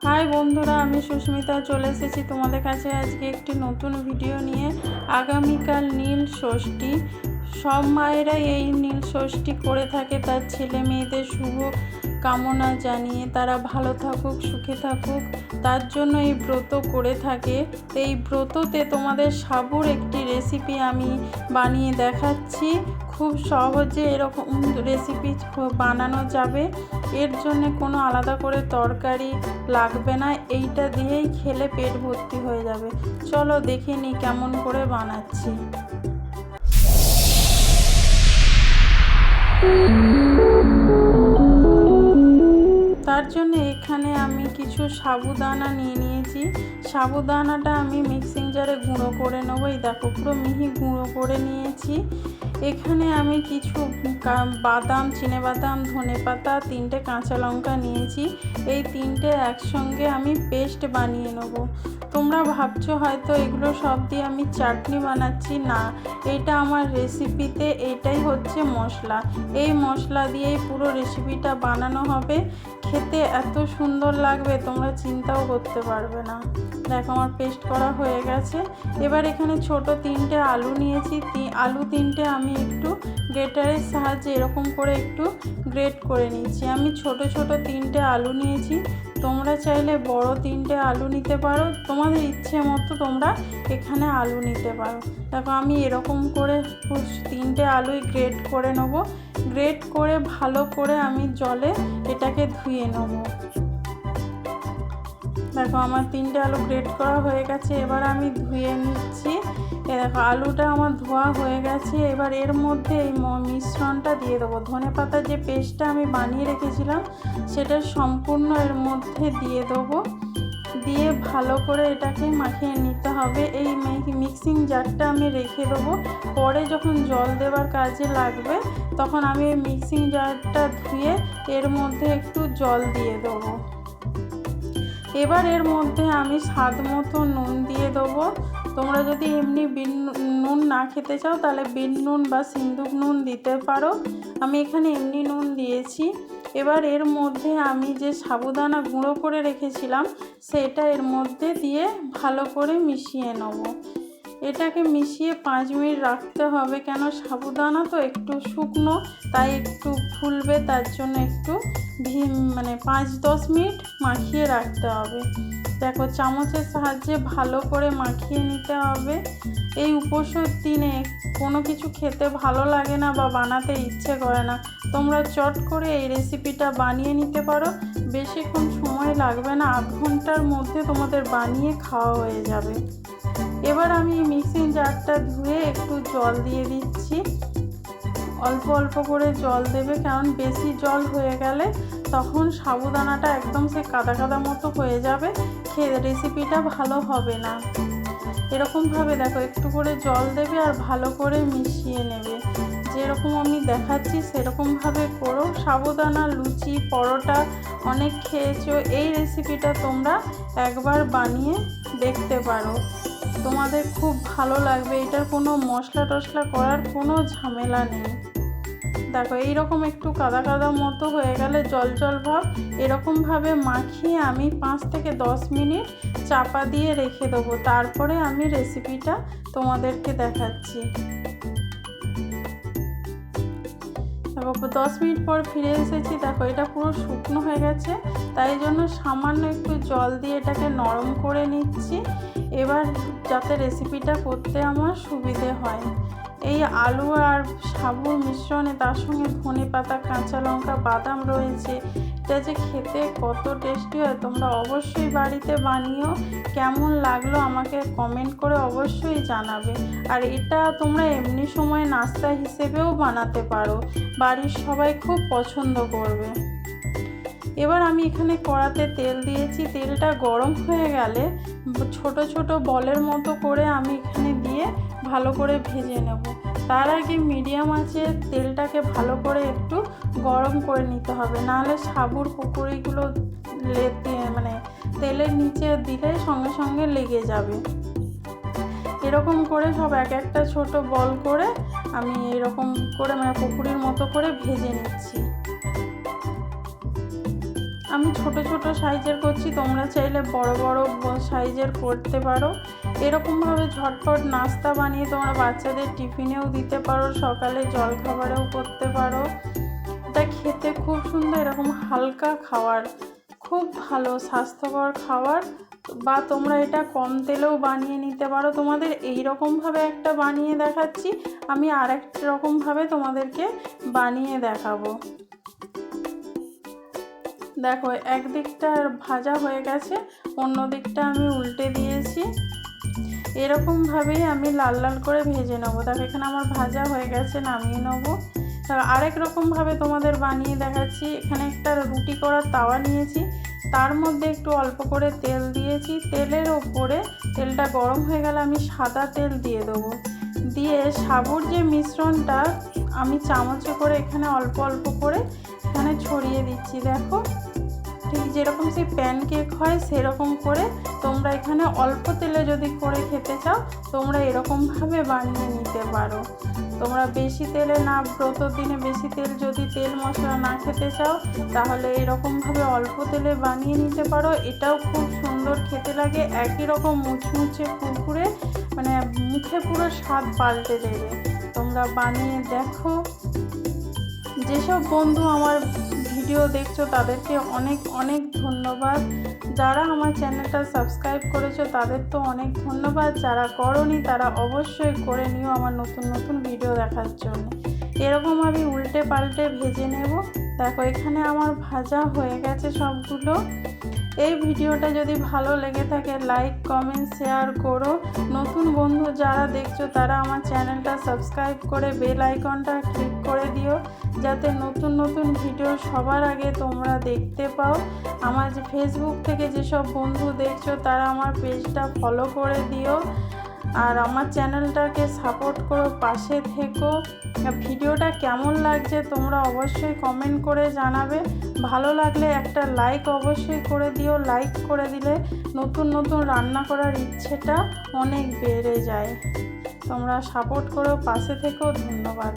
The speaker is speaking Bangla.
হাই বন্ধুরা, আমি সুস্মিতা চলে এসেছি তোমাদের কাছে আজকে একটি নতুন ভিডিও নিয়ে। আগামীকাল নীল ষষ্ঠী। সব মায়েরাই এই নীল ষষ্ঠী করে থাকে, তার ছেলে মেয়েদের শুভ কামনা জানিয়ে তারা ভালো থাকুক, সুখে থাকুক। তার জন্য এই ব্রত করে থাকে। তো এই ব্রততে তোমাদের সাবুর একটি রেসিপি আমি বানিয়ে দেখাচ্ছি। খুব সহজে এরকম রেসিপি বানানো যাবে। এর জন্য কোনো আলাদা করে তরকারি লাগবে না। এইটা দিয়েই খেলে পেট ভর্তি হয়ে যাবে। চলো দেখে নিই কেমন করে বানাচ্ছি। তার জন্য এখানে আমি কিছু সাবুদানা নিয়ে নিয়েছি। সাবুদানাটা আমি মিক্সিং জারে গুঁড়ো করে নেব। এই দেখো পুরো মিহি গুঁড়ো করে নিয়েছি। এখানে আমি কিছু বাদাম বাদাম, ধনে পাতা, তিনটে কাঁচা লঙ্কা নিয়েছি। এই তিনটে একসঙ্গে আমি পেস্ট বানিয়ে নেব। তোমরা ভাবছ হয়তো এগুলো সব দিয়ে আমি চাটনি বানাচ্ছি। না, এটা আমার রেসিপিতে এটাই হচ্ছে মশলা। এই মশলা দিয়েই পুরো রেসিপিটা বানানো হবে। খেতে এত সুন্দর লাগবে, তোমরা চিন্তাও করতে পারবে না। দেখো আমার পেস্ট করা হয়ে গেছে। এবার এখানে ছোট তিনটে আলু নিয়েছি। আলু তিনটে আমি একটু গ্রেটারের সাহায্যে এরকম করে একটু গ্রেট করে নিচ্ছি আমি ছোট ছোট তিনটে আলু নিয়েছি। তোমরা চাইলে বড় তিনটে আলু নিতে পারো। তোমাদের ইচ্ছে মতো তোমরা এখানে আলু নিতে পারো। দেখো আমি এরকম করে তিনটে আলুই গ্রেট করে নেব। গ্রেট করে ভালো করে আমি জলে এটাকে ধুয়ে নেব। দেখো, আমার তিনটে আলু গ্রেট করা হয়ে গেছে, এবার আমি ধুয়ে নিচ্ছি। এ দেখো, আলুটা আমার ধোয়া হয়ে গেছে, এবার এর মধ্যে এই মিশ্রণটা দিয়ে দেবো। ধনে পাতার যে পেস্টটা আমি বানিয়ে রেখেছিলাম, সেটা সম্পূর্ণ এর মধ্যে দিয়ে দেবো। দিয়ে ভালো করে এটাকে মাখিয়ে নিতে হবে। এই মিক্সিং জারটা আমি রেখে দেবো। পরে যখন জল দেওয়ার কাজে লাগবে, তখন আমি মিক্সিং জারটা ধুয়ে এর মধ্যে একটু জল দিয়ে দেবো। এবার এর মধ্যে আমি স্বাদ মতো নুন দিয়ে দেবো। তোমরা যদি এমনি বিন নুন না খেতে চাও, তাহলে বিন নুন বা সিন্দুক নুন দিতে পারো। আমি এখানে এমনি নুন দিয়েছি। এবার এর মধ্যে আমি যে সাবুদানা গুঁড়ো করে রেখেছিলাম, সেটা এর মধ্যে দিয়ে ভালো করে মিশিয়ে নেব। এটাকে মিশিয়ে পাঁচ মিনিট রাখতে হবে। কেন? সাবুদানা তো একটু শুকনো, তাই একটু ফুলবে, তার জন্য একটু মানে পাঁচ দশ মিনিট মাখিয়ে রাখতে হবে। দেখো, চামচের সাহায্যে ভালো করে মাখিয়ে নিতে হবে। এই উপোসের দিনে কোনো কিছু খেতে ভালো লাগে না বা বানাতে ইচ্ছে করে না। তোমরা চট করে এই রেসিপিটা বানিয়ে নিতে পারো। বেশিক্ষণ সময় লাগবে না, আধ ঘণ্টার মধ্যে তোমাদের বানিয়ে খাওয়া হয়ে যাবে। এবার আমি মিক্সিং জারটা ধুয়ে একটু জল দিয়ে দিচ্ছি। অল্প অল্প করে জল দেবে, কারণ বেশি জল হয়ে গেলে তখন সাবুদানাটা একদম সে কাদা কাদা মতো হয়ে যাবে, খেয়ে রেসিপিটা ভালো হবে না। এরকমভাবে দেখো, একটু করে জল দেবে আর ভালো করে মিশিয়ে নেবে। যেরকম আমি দেখাচ্ছি, সেরকমভাবে করো। সাবুদানা, লুচি, পরোটা অনেক খেয়েছো, এই রেসিপিটা তোমরা একবার বানিয়ে দেখতে পারো। তোমাদের খুব ভালো লাগবে। এটার কোনো মশলা টশলা করার কোনো ঝামেলা নেই। দেখো, এইরকম একটু কাদা কাদা মতো হয়ে গেলে জল জল ভাব। এরকমভাবে মাখিয়ে আমি পাঁচ থেকে দশ মিনিট চাপা দিয়ে রেখে দেবো। তারপরে আমি রেসিপিটা তোমাদেরকে দেখাচ্ছি। দশ মিনিট পর ফিরে এসেছি। দেখো, এটা পুরো শুকনো হয়ে গেছে। তাই জন্য সামান্য একটু জল দিয়ে এটাকে নরম করে নিচ্ছি। এবার যাতে রেসিপিটা করতে আমার সুবিধে হয়। এই আলু আর সাবুর মিশ্রণে তার সঙ্গে ধনে পাতা কাঁচা লঙ্কা, বাদাম রয়েছে। এটা যে খেতে কত টেস্টি হয়, তোমরা অবশ্যই বাড়িতে বানিও। কেমন লাগল আমাকে কমেন্ট করে অবশ্যই জানাবে। আর এটা তোমরা এমনি সময় নাস্তা হিসেবেও বানাতে পারো। বাড়ির সবাই খুব পছন্দ করবে। এবার আমি এখানে কড়াতে তেল দিয়েছি। তেলটা গরম হয়ে গেলে ছোট ছোট বলের মতো করে আমি এখানে দিয়ে ভালো করে ভেজে নেব। তার আগে মিডিয়াম আছে, তেলটাকে ভালো করে একটু গরম করে নিতে হবে। নাহলে সাবুর পুকুরিগুলো লেতে মানে তেলের নিচে দিলে সঙ্গে সঙ্গে লেগে যাবে। এরকম করে সব এক একটা ছোট বল করে আমি এরকম করে মানে পুকুরির মতো করে ভেজে নিচ্ছি। আমি ছোট ছোট সাইজের করছি, তোমরা চাইলে বড় বড় সাইজের করতে পারো। এরকমভাবে ঝটপট নাস্তা বানিয়ে তোমরা বাচ্চাদের টিফিনেও দিতে পারো, সকালে জলখাবারেও করতে পারো। এটা খেতে খুব সুন্দর, এরকম হালকা খাবার খুব ভালো স্বাস্থ্যকর খাবার বা তোমরা এটা কম তেলেও বানিয়ে নিতে পারো। তোমাদের এই রকমভাবে একটা বানিয়ে দেখাচ্ছি, আমি আর এক রকমভাবে তোমাদেরকে বানিয়ে দেখাবো। দেখো একদিকটা ভাজা হয়ে গেছে, অন্য দিকটা আমি উল্টে দিয়েছি। এরকমভাবেই আমি লাল লাল করে ভেজে নেব। দেখো, এখানে আমার ভাজা হয়ে গেছে, নামিয়ে নেব। আরেক রকমভাবে তোমাদের বানিয়ে দেখাচ্ছি। এখানে একটা রুটি করার তাওয়া নিয়েছি। তার মধ্যে একটু অল্প করে তেল দিয়েছি। তেলের ওপরে তেলটা গরম হয়ে গেলে আমি সাদা তেল দিয়ে দেবো। দিয়ে সাবুর যে মিশ্রণটা, আমি চামচে করে এখানে অল্প অল্প করে এখানে ছড়িয়ে দিচ্ছি। দেখো ঠিক যেরকম সেই প্যানকেক হয়, সেরকম করে তোমরা এখানে অল্প তেলে যদি করে খেতে চাও, তোমরা এরকমভাবে বানিয়ে নিতে পারো। তোমরা বেশি তেলে না ব্রতর দিনে বেশি তেল যদি তেল মশলা না খেতে চাও, তাহলে এরকমভাবে অল্প তেলে বানিয়ে নিতে পারো। এটাও খুব সুন্দর খেতে লাগে, একই রকম মুচমুচে কুরকুরে মানে মুখে পুরো স্বাদ পাল্টে দেবে। তোমরা বানিয়ে দেখো। যেসব বন্ধু আমার ভিডিও দেখছ, তাদেরকে অনেক অনেক ধন্যবাদ। যারা আমার চ্যানেলটা সাবস্ক্রাইব করেছ, তাদের তো অনেক ধন্যবাদ। যারা করনি, তারা অবশ্যই করে নিও আমার নতুন নতুন ভিডিও দেখার জন্য। এরকম আমি উল্টে পাল্টে ভেজে নেব। দেখো, এখানে আমার ভাজা হয়ে গেছে সবগুলো। এই ভিডিওটা যদি ভালো লেগে থাকে লাইক কমেন্ট শেয়ার করো। নতুন বন্ধু যারা দেখছ, তারা আমার চ্যানেলটা সাবস্ক্রাইব করে বেল আইকনটা ক্লিক করে দিও, যাতে নতুন নতুন ভিডিও সবার আগে তোমরা দেখতে পাও। আমার ফেসবুক থেকে যেসব বন্ধু দেখছ, তারা আমার পেজটা ফলো করে দিও। আর আমার চ্যানেলটাকে সাপোর্ট করো, পাশে থেকো। ভিডিওটা কেমন লাগছে তোমরা অবশ্যই কমেন্ট করে জানাবে। ভালো লাগলে একটা লাইক অবশ্যই করে দিও। লাইক করে দিলে নতুন নতুন রান্না করার ইচ্ছেটা অনেক বেড়ে যায়। তোমরা সাপোর্ট করো, পাশে থেকো। ধন্যবাদ।